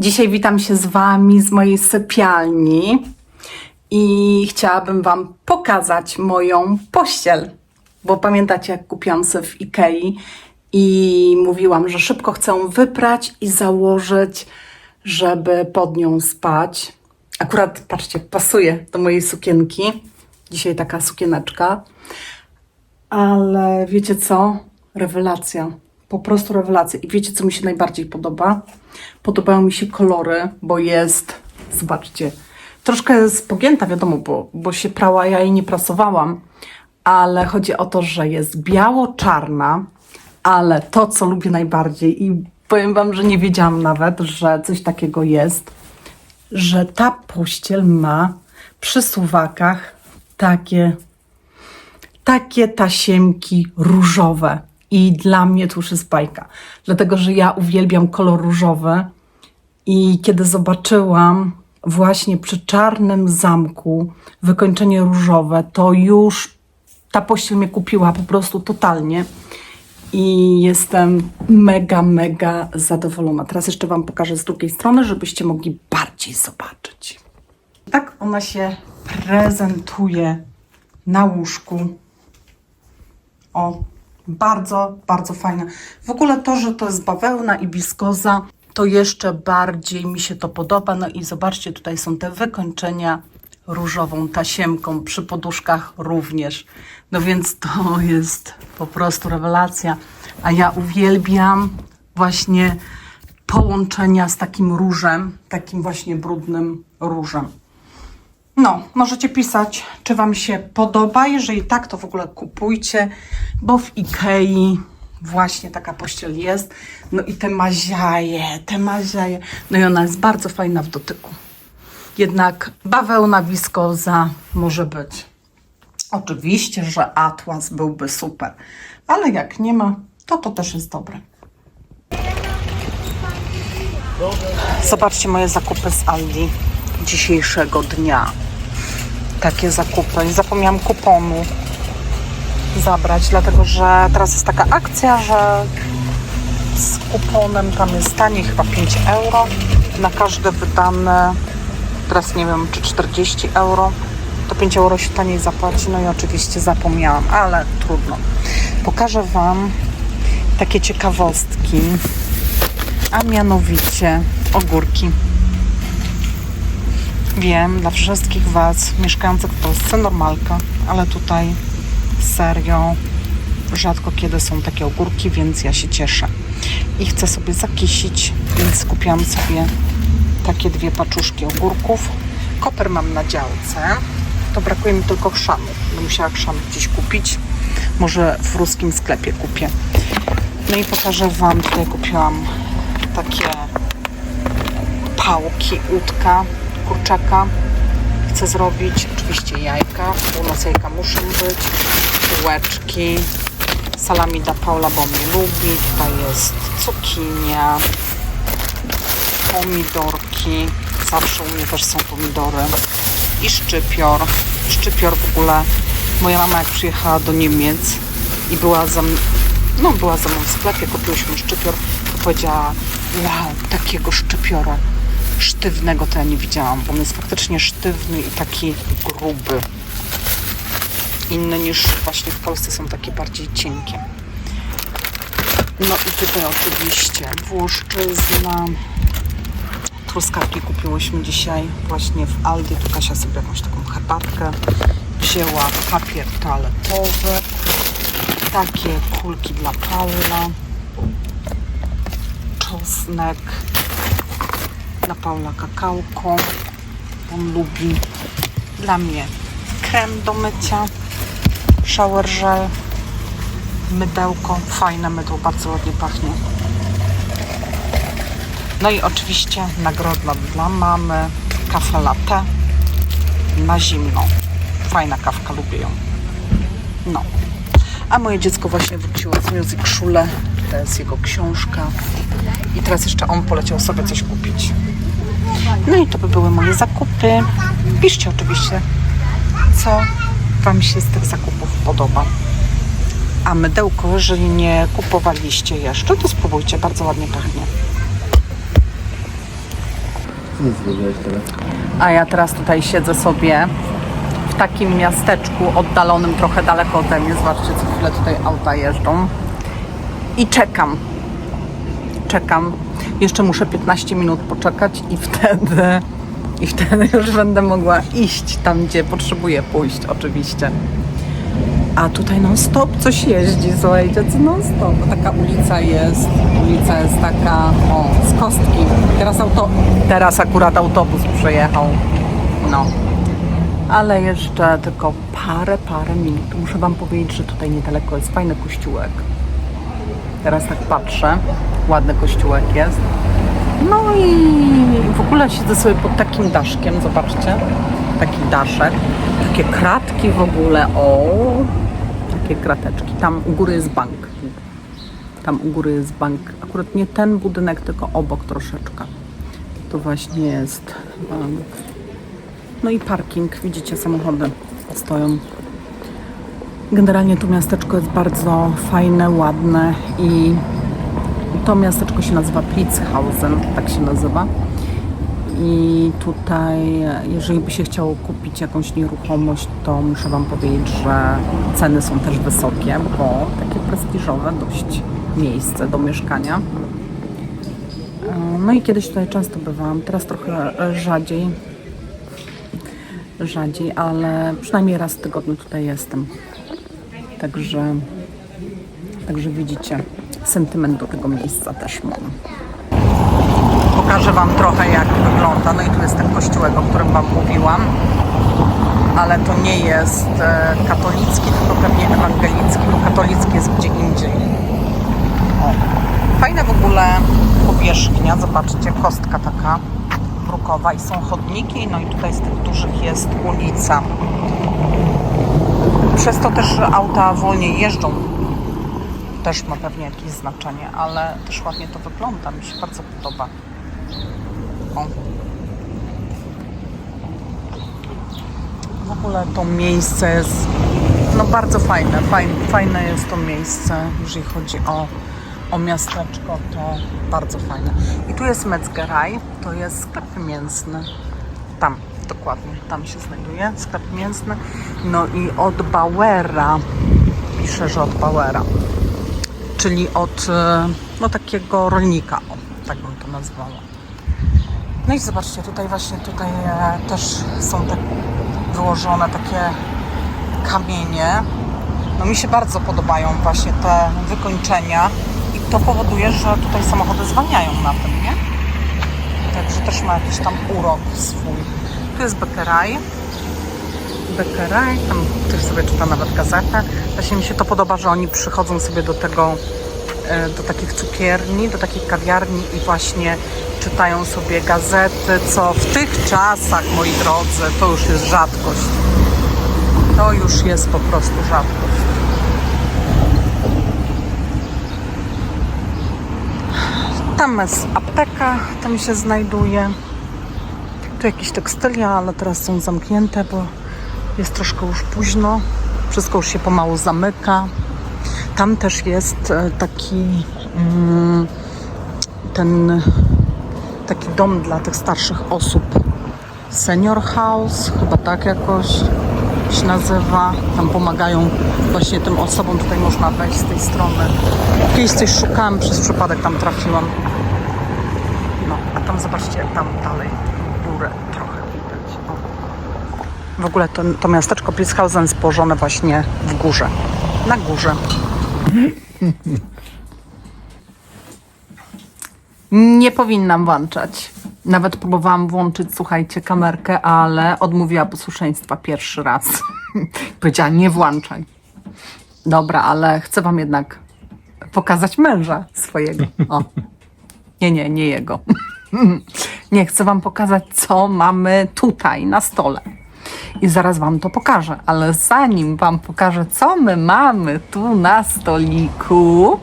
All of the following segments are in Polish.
Dzisiaj witam się z Wami z mojej sypialni i chciałabym Wam pokazać moją pościel. Bo pamiętacie, jak kupiłam sobie w Ikei i mówiłam, że szybko chcę wyprać i założyć, żeby pod nią spać. Akurat, patrzcie, pasuje do mojej sukienki. Dzisiaj taka sukieneczka. Ale wiecie co? Rewelacja. Po prostu rewelacja. I wiecie, co mi się najbardziej podoba? Podobają mi się kolory, bo jest, zobaczcie, troszkę jest pogięta, wiadomo, bo, bo się prała, ja jej nie prasowałam, ale chodzi o to, że jest biało-czarna, ale to, co lubię najbardziej i powiem Wam, że nie wiedziałam nawet, że coś takiego jest, że ta pościel ma przy suwakach takie takie tasiemki różowe. I dla mnie to już jest bajka. Dlatego, że ja uwielbiam kolor różowy. I kiedy zobaczyłam właśnie przy czarnym zamku wykończenie różowe, to już ta pościel mnie kupiła po prostu totalnie. I jestem mega, mega zadowolona. Teraz jeszcze Wam pokażę z drugiej strony, żebyście mogli bardziej zobaczyć. Tak ona się prezentuje na łóżku. O, bardzo, bardzo fajne. W ogóle to, że to jest bawełna i wiskoza, to jeszcze bardziej mi się to podoba. No i zobaczcie, tutaj są te wykończenia różową tasiemką, przy poduszkach również. No więc to jest po prostu rewelacja. A ja uwielbiam właśnie połączenia z takim różem, takim właśnie brudnym różem. No, możecie pisać, czy Wam się podoba. Jeżeli tak, to w ogóle kupujcie, bo w Ikei właśnie taka pościel jest. No i te maziaje, te maziaje. No i ona jest bardzo fajna w dotyku. Jednak bawełna wiskoza może być. Oczywiście, że atlas byłby super, ale jak nie ma, to to też jest dobre. Zobaczcie moje zakupy z Aldi dzisiejszego dnia. Takie zakupy. Zapomniałam kuponu zabrać, dlatego że teraz jest taka akcja, że z kuponem tam jest taniej, chyba 5 euro. Na każde wydane, teraz nie wiem, czy 40 euro, to 5 euro się taniej zapłaci. No i oczywiście zapomniałam, ale trudno. Pokażę Wam takie ciekawostki, a mianowicie ogórki. Wiem, dla wszystkich Was mieszkających w Polsce normalka, ale tutaj serio rzadko kiedy są takie ogórki, więc ja się cieszę. I chcę sobie zakisić, więc kupiłam sobie takie dwie paczuszki ogórków. Koper mam na działce, to brakuje mi tylko chrzanu. Będę musiała gdzieś kupić. Może w ruskim sklepie kupię. No i pokażę Wam, tutaj kupiłam takie pałki, łódka, kurczaka. Chcę zrobić oczywiście jajka, u nas jajka muszą być, bułeczki, salami dla Paula, bo mnie lubi. Tutaj jest cukinia, pomidorki, zawsze u mnie też są pomidory. I szczypior. Szczypior w ogóle, moja mama jak przyjechała do Niemiec i była za, no, była ze mną w sklepie, kupiłyśmy szczypior, to powiedziała, wow, takiego szczypiora sztywnego to ja nie widziałam, bo on jest faktycznie sztywny i taki gruby. Inny niż właśnie w Polsce są takie bardziej cienkie. No i tutaj oczywiście włoszczyzna. Truskawki kupiłyśmy dzisiaj właśnie w Aldi. Tu Kasia sobie jakąś taką herbatkę wzięła. Papier toaletowy. Takie kulki dla Paula. Czosnek dla Paula kakałko. On lubi. Dla mnie krem do mycia, shower gel, mydełko. Fajne mydło, bardzo ładnie pachnie. No i oczywiście nagroda dla mamy, kafe latte na zimno. Fajna kawka, lubię ją. No. A moje dziecko właśnie wróciło z Music Schule. To jest jego książka. I teraz jeszcze on poleciał sobie coś kupić. No i to by były moje zakupy. Piszcie oczywiście, co Wam się z tych zakupów podoba. A mydełko, jeżeli nie kupowaliście jeszcze, to spróbujcie, bardzo ładnie pachnie. A ja teraz tutaj siedzę sobie w takim miasteczku oddalonym trochę daleko ode mnie. Zobaczcie, co chwilę tutaj auta jeżdżą. I czekam. Czekam. Jeszcze muszę 15 minut poczekać i wtedy i wtedy już będę mogła iść tam, gdzie potrzebuję pójść, oczywiście. A tutaj non stop coś jeździ, słuchajcie, co non stop. Taka ulica jest, ulica jest taka, o, z kostki. Teraz, auto, teraz akurat autobus przejechał, no. Ale jeszcze tylko parę, parę minut. Muszę Wam powiedzieć, że tutaj niedaleko jest fajny kościółek. Teraz tak patrzę, ładny kościółek jest. No i w ogóle siedzę sobie pod takim daszkiem, zobaczcie. Taki daszek, takie kratki w ogóle, o, takie krateczki. Tam u góry jest bank. Tam u góry jest bank. Akurat nie ten budynek, tylko obok troszeczkę. To właśnie jest bank. No i parking, widzicie, samochody stoją. Generalnie to miasteczko jest bardzo fajne, ładne i to miasteczko się nazywa Plitzhausen, tak się nazywa. I tutaj, jeżeli by się chciało kupić jakąś nieruchomość, to muszę Wam powiedzieć, że ceny są też wysokie, bo takie prestiżowe dość miejsce do mieszkania. No i kiedyś tutaj często bywałam, teraz trochę rzadziej. Rzadziej, ale przynajmniej raz w tygodniu tutaj jestem. Także, także widzicie, sentyment do tego miejsca też mam. Pokażę Wam trochę jak wygląda. No i tu jest ten kościółek, o którym Wam mówiłam. Ale to nie jest e, katolicki, tylko pewnie ewangelicki, bo katolicki jest gdzie indziej. Fajna w ogóle powierzchnia, zobaczcie, kostka taka brukowa i są chodniki, no i tutaj z tych dużych jest ulica. Przez to też auta wolniej jeżdżą. Też ma pewnie jakieś znaczenie, ale też ładnie to wygląda, mi się bardzo podoba. O. W ogóle to miejsce jest no bardzo fajne, fajne, fajne jest to miejsce, jeżeli chodzi o, o miasteczko, to bardzo fajne. I tu jest Metzgerei, to jest sklep mięsny. Tam, dokładnie, tam się znajduje sklep mięsny. No i od Bauera, pisze, że od Bauera, czyli od e, no takiego rolnika, o, tak bym to nazwała. No i zobaczcie, tutaj właśnie tutaj e, też są te wyłożone takie kamienie. No mi się bardzo podobają właśnie te wykończenia i to powoduje, że tutaj samochody zwalniają na tym, nie? Także też ma jakiś tam urok swój. Tu jest Beckeraj. Beckeraj, tam ktoś sobie czyta nawet gazetę. Właśnie mi się to podoba, że oni przychodzą sobie do tego, e, do takich cukierni, do takich kawiarni i właśnie czytają sobie gazety, co w tych czasach, moi drodzy, to już jest rzadkość. To już jest po prostu rzadkość. Tam jest apteka, tam się znajduje. Tu jakieś tekstylia, ale teraz są zamknięte, bo jest troszkę już późno. Wszystko już się pomału zamyka. Tam też jest e, taki mm, ten taki dom dla tych starszych osób. Senior House, chyba tak jakoś się nazywa. Tam pomagają właśnie tym osobom. Tutaj można wejść z tej strony. Kiedyś coś szukałam, przez przypadek tam trafiłam. No, a tam zobaczcie, jak tam dalej górę trochę widać. O. W ogóle to, to miasteczko Plitzhausen jest położone właśnie w górze. Na górze. Nie powinnam włączać. Nawet próbowałam włączyć, słuchajcie, kamerkę, ale odmówiła posłuszeństwa pierwszy raz. Powiedziała, nie włączaj. Dobra, ale chcę wam jednak pokazać męża swojego. O. Nie, nie, nie jego. Nie, chcę wam pokazać, co mamy tutaj na stole. I zaraz wam to pokażę, ale zanim wam pokażę, co my mamy tu na stoliku,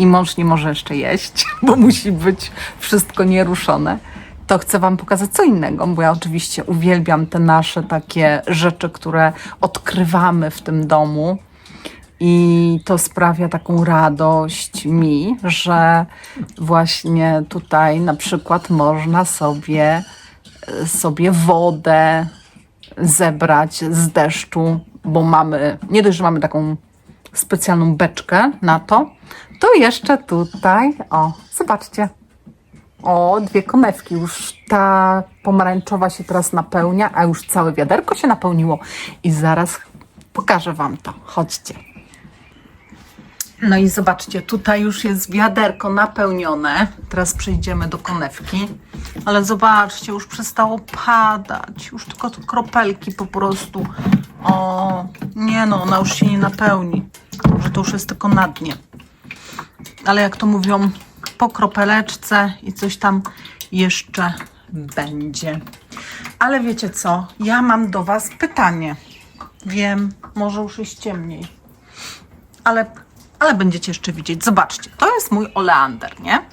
i mąż nie może jeszcze jeść, bo musi być wszystko nieruszone, to chcę Wam pokazać co innego, bo ja oczywiście uwielbiam te nasze takie rzeczy, które odkrywamy w tym domu. I to sprawia taką radość mi, że właśnie tutaj na przykład można sobie, sobie wodę zebrać z deszczu, bo mamy, nie dość, że mamy taką specjalną beczkę na to, to jeszcze tutaj, o, zobaczcie, o, dwie konewki. Już ta pomarańczowa się teraz napełnia, a już całe wiaderko się napełniło. I zaraz pokażę Wam to. Chodźcie. No i zobaczcie, tutaj już jest wiaderko napełnione. Teraz przejdziemy do konewki. Ale zobaczcie, już przestało padać. Już tylko kropelki po prostu. O, nie no, ona już się nie napełni. Że to już jest tylko na dnie ale jak to mówią, po kropeleczce i coś tam jeszcze będzie. Ale wiecie co? Ja mam do Was pytanie. Wiem, może już jest ciemniej, ale, ale będziecie jeszcze widzieć. Zobaczcie, to jest mój oleander, nie?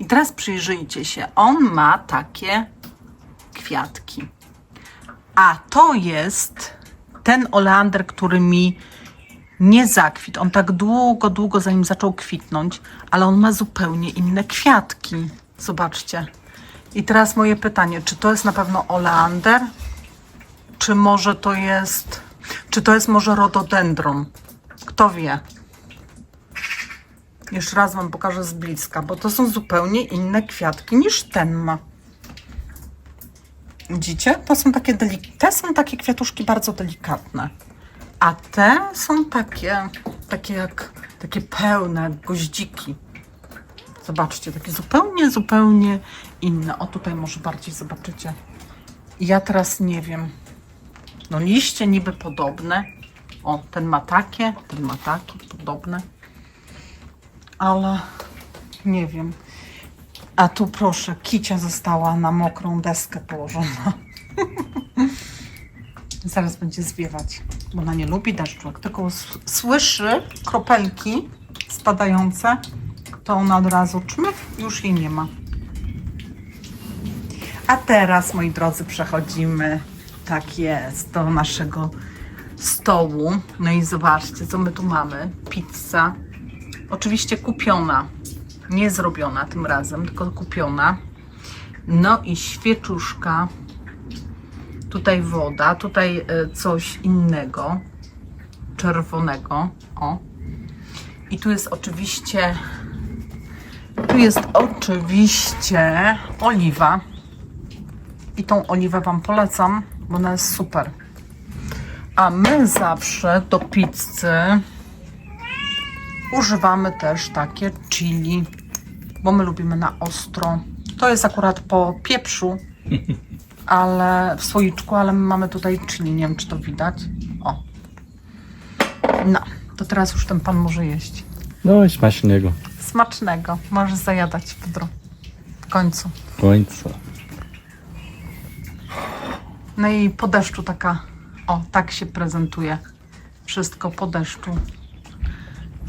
I teraz przyjrzyjcie się. On ma takie kwiatki. A to jest ten oleander, który mi nie zakwit. On tak długo, długo zanim zaczął kwitnąć, ale on ma zupełnie inne kwiatki. Zobaczcie. I teraz moje pytanie, czy to jest na pewno oleander? Czy może to jest, czy to jest może rododendron? Kto wie? Jeszcze raz Wam pokażę z bliska, bo to są zupełnie inne kwiatki niż ten ma. Widzicie? To są takie, te są takie kwiatuszki bardzo delikatne. A te są takie, takie jak, takie pełne, jak goździki. Zobaczcie, takie zupełnie, zupełnie inne. O, tutaj może bardziej zobaczycie. Ja teraz nie wiem. No liście niby podobne. O, ten ma takie, ten ma takie, podobne. Ale nie wiem. A tu proszę, kicia została na mokrą deskę położona. Zaraz będzie zwiewać, bo ona nie lubi deszczu. Jak tylko słyszy kropelki spadające, to ona od razu czmyk, już jej nie ma. A teraz, moi drodzy, przechodzimy, tak jest, do naszego stołu. No i zobaczcie, co my tu mamy. Pizza, oczywiście kupiona, nie zrobiona tym razem, tylko kupiona. No i świeczuszka, tutaj woda, tutaj e, coś innego, czerwonego, o. I tu jest oczywiście, tu jest oczywiście oliwa. I tą oliwę Wam polecam, bo ona jest super. A my zawsze do pizzy używamy też takie chili, bo my lubimy na ostro. To jest akurat po pieprzu, ale w słoiczku, ale my mamy tutaj chili, nie wiem czy to widać. O. No, to teraz już ten pan może jeść. No i smacznego. Smacznego. Możesz zajadać Pedro. W końcu. W końcu. No i po deszczu taka, o, tak się prezentuje. Wszystko po deszczu.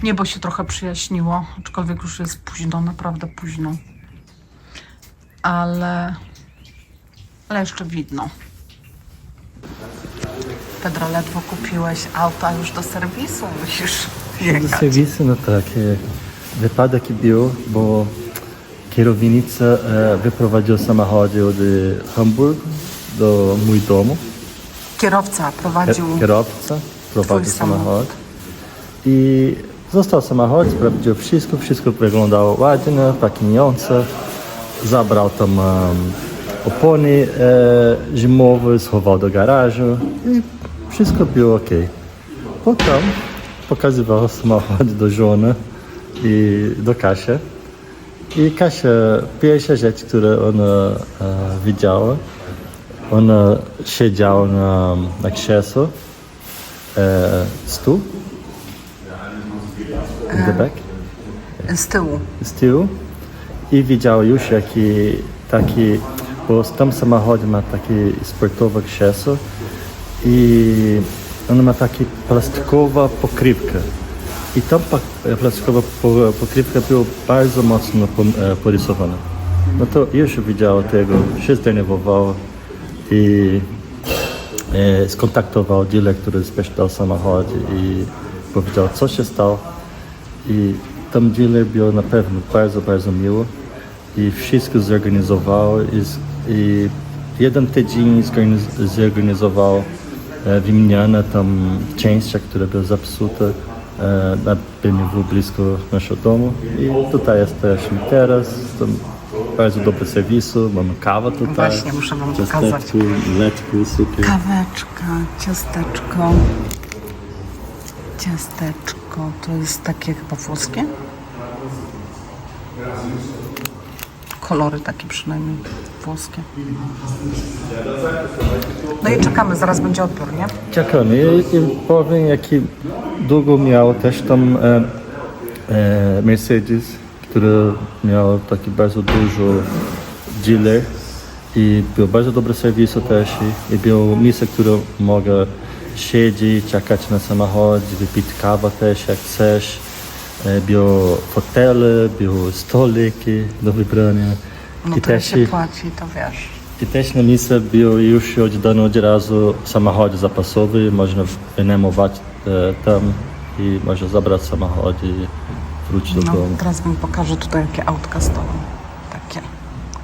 Niebo się trochę przyjaśniło, aczkolwiek już jest późno, naprawdę późno. Ale, ale jeszcze widno. Pedro, ledwo kupiłeś auta już do serwisu, musisz Do jechać. serwisu no takie wypadek był, bo kierownica e, wyprowadził samochodzie od Hamburg do mój domu. Kierowca prowadził, Kierowca prowadził samochód. samochód. I został samochód, sprawdził wszystko, wszystko wyglądało ładnie, pakinujące. Zabrał tam um, opony e, zimowe, schował do garażu i wszystko było ok. Potem pokazywał samochód do żony i do Kasia. I Kasia, pierwsza rzecz, którą ona e, widziała, ona siedziała na, na krześle, e, stół, in the back, z tyłu. z tyłu i widziała już jaki taki, bo w tym samochodzie ma taki sportowe krzesło i ona ma taki plastikowa pokrywka. I ta pa- plastikowa po- pokrywka była bardzo mocno e, porysowana. No to już widziała tego, się zdenerwował i e, skontaktował dealer, który sprzedał samochód i powiedział, co się stało. I tam dealer był na pewno bardzo, bardzo miło i wszystko zorganizował i, i jeden tydzień zorganiz- zorganizował e, tam części, które były zepsute e, na BMW blisko naszego domu i tutaj jesteśmy teraz, tam bardzo dobry serwisu, mamy kawę tutaj. Właśnie, muszę wam pokazać. super. Kaweczka, ciasteczko. Ciasteczko, to jest takie chyba włoskie? Kolory takie przynajmniej włoskie. No i czekamy, zaraz będzie odbiór, nie? Czekamy i powiem jaki długo miał też tam e, e, Mercedes, który miał taki bardzo dużo dealer i był bardzo dobry serwis też i, i był miejsce, które mogę siedzieć, czekać na samochód, wypić kawę też jak chcesz. E, Było fotele, były stoliki do wybrania. No I to też się płaci, to wiesz. i też na miejsce był już oddano od razu samochód zapasowy, można wynajmować e, tam i można zabrać samochód i wrócić do No, domu. teraz wam pokażę tutaj, jakie autka stoją. Takie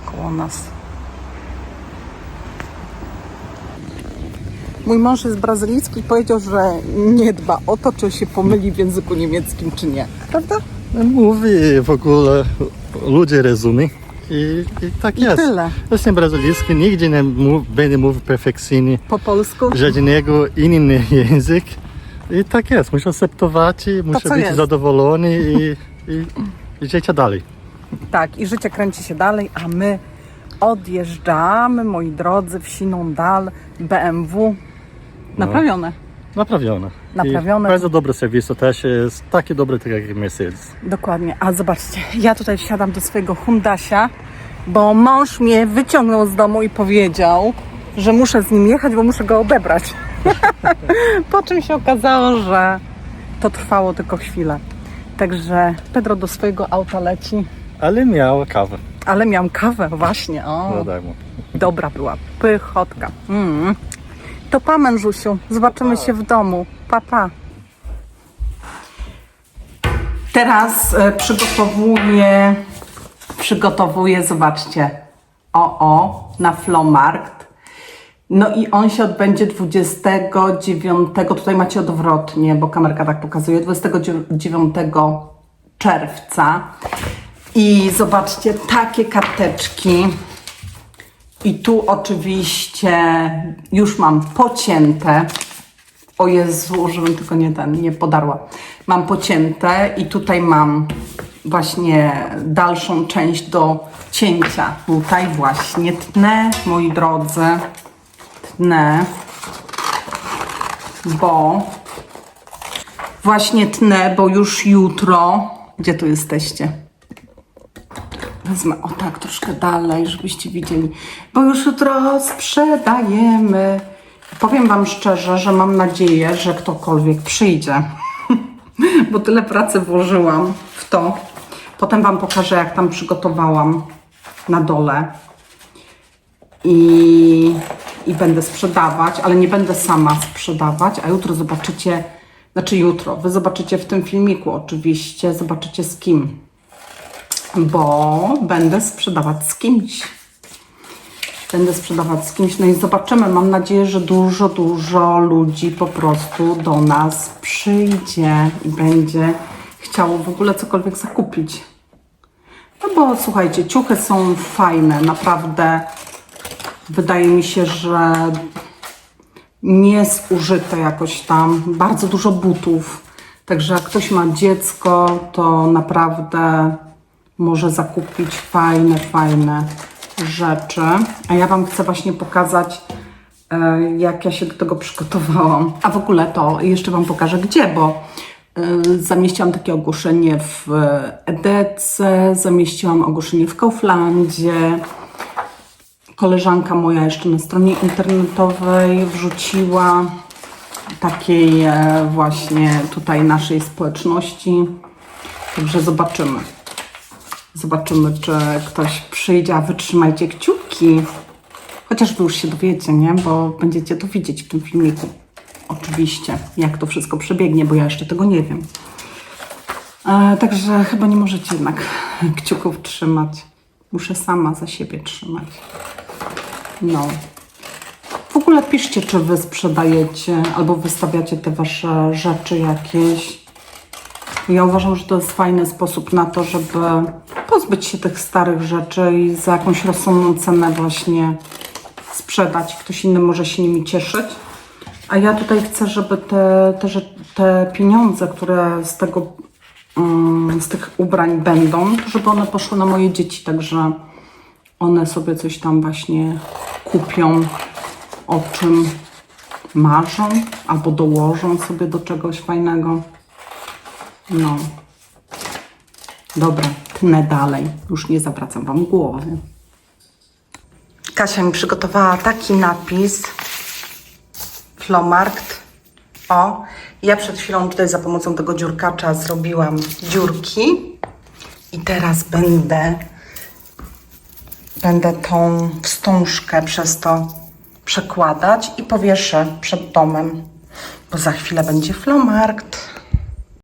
koło nas. Mój mąż jest brazylijski i powiedział, że nie dba o to, czy się pomyli w języku niemieckim, czy nie. Prawda? Mówi w ogóle, ludzie rozumie i, i tak jest. tyle. Jestem brazylijski, nigdzie nie mów, będę mówił perfekcyjnie Po polsku? żadnego inny język. I tak jest, muszę akceptować i muszę być jest. zadowolony i, i, i życie dalej. Tak, i życie kręci się dalej, a my odjeżdżamy, moi drodzy, w siną dal BMW. Naprawione. Naprawione. Naprawione. I bardzo dobry serwis to też jest taki dobry tak jak Mercedes. Dokładnie. A zobaczcie, ja tutaj wsiadam do swojego Hundasia, bo mąż mnie wyciągnął z domu i powiedział, że muszę z nim jechać, bo muszę go odebrać. po czym się okazało, że to trwało tylko chwilę. Także Pedro do swojego auta leci, Ale miał kawę. ale miałam kawę właśnie. O. No daj mu. Dobra była, pychotka. Mm. To pa mężusiu, zobaczymy się w domu. Pa, pa. Teraz e, przygotowuję, przygotowuję, zobaczcie, o, o, na Flomarkt. No i on się odbędzie 29, tutaj macie odwrotnie, bo kamerka tak pokazuje, 29 czerwca. I zobaczcie, takie karteczki. I tu oczywiście już mam pocięte. O Jezu, żebym tylko nie ten, nie podarła. Mam pocięte i tutaj mam właśnie dalszą część do cięcia. Tutaj właśnie tnę, moi drodzy, tnę, bo właśnie tnę, bo już jutro, gdzie tu jesteście? Wezmę o tak troszkę dalej, żebyście widzieli, bo już jutro sprzedajemy. Powiem Wam szczerze, że mam nadzieję, że ktokolwiek przyjdzie, bo tyle pracy włożyłam w to. Potem Wam pokażę, jak tam przygotowałam na dole. I, i będę sprzedawać, ale nie będę sama sprzedawać, a jutro zobaczycie, znaczy jutro, Wy zobaczycie w tym filmiku oczywiście, zobaczycie z kim bo będę sprzedawać z kimś. Będę sprzedawać z kimś, no i zobaczymy. Mam nadzieję, że dużo, dużo ludzi po prostu do nas przyjdzie i będzie chciało w ogóle cokolwiek zakupić. No bo słuchajcie, ciuchy są fajne, naprawdę. Wydaje mi się, że nie zużyte jakoś tam. Bardzo dużo butów. Także jak ktoś ma dziecko, to naprawdę może zakupić fajne, fajne rzeczy. A ja Wam chcę właśnie pokazać, e, jak ja się do tego przygotowałam. A w ogóle to jeszcze Wam pokażę gdzie, bo e, zamieściłam takie ogłoszenie w Edece, zamieściłam ogłoszenie w Kauflandzie. Koleżanka moja jeszcze na stronie internetowej wrzuciła takiej e, właśnie tutaj naszej społeczności. Także zobaczymy. Zobaczymy, czy ktoś przyjdzie, a wytrzymajcie kciuki. Chociaż wy już się dowiecie, nie? Bo będziecie to widzieć w tym filmiku. oczywiście, jak to wszystko przebiegnie, bo ja jeszcze tego nie wiem. E, także chyba nie możecie jednak kciuków trzymać. Muszę sama za siebie trzymać. No. W ogóle piszcie, czy wy sprzedajecie albo wystawiacie te wasze rzeczy jakieś. Ja uważam, że to jest fajny sposób na to, żeby pozbyć się tych starych rzeczy i za jakąś rozsądną cenę właśnie sprzedać. Ktoś inny może się nimi cieszyć. A ja tutaj chcę, żeby te, te, te pieniądze, które z tego, mm, z tych ubrań będą, żeby one poszły na moje dzieci, także one sobie coś tam właśnie kupią, o czym marzą, albo dołożą sobie do czegoś fajnego. No. Dobra, tnę dalej. Już nie zawracam Wam głowy. Kasia mi przygotowała taki napis. Flomarkt. O, ja przed chwilą tutaj za pomocą tego dziurkacza zrobiłam dziurki. I teraz będę będę tą wstążkę przez to przekładać i powieszę przed domem, bo za chwilę będzie flomarkt.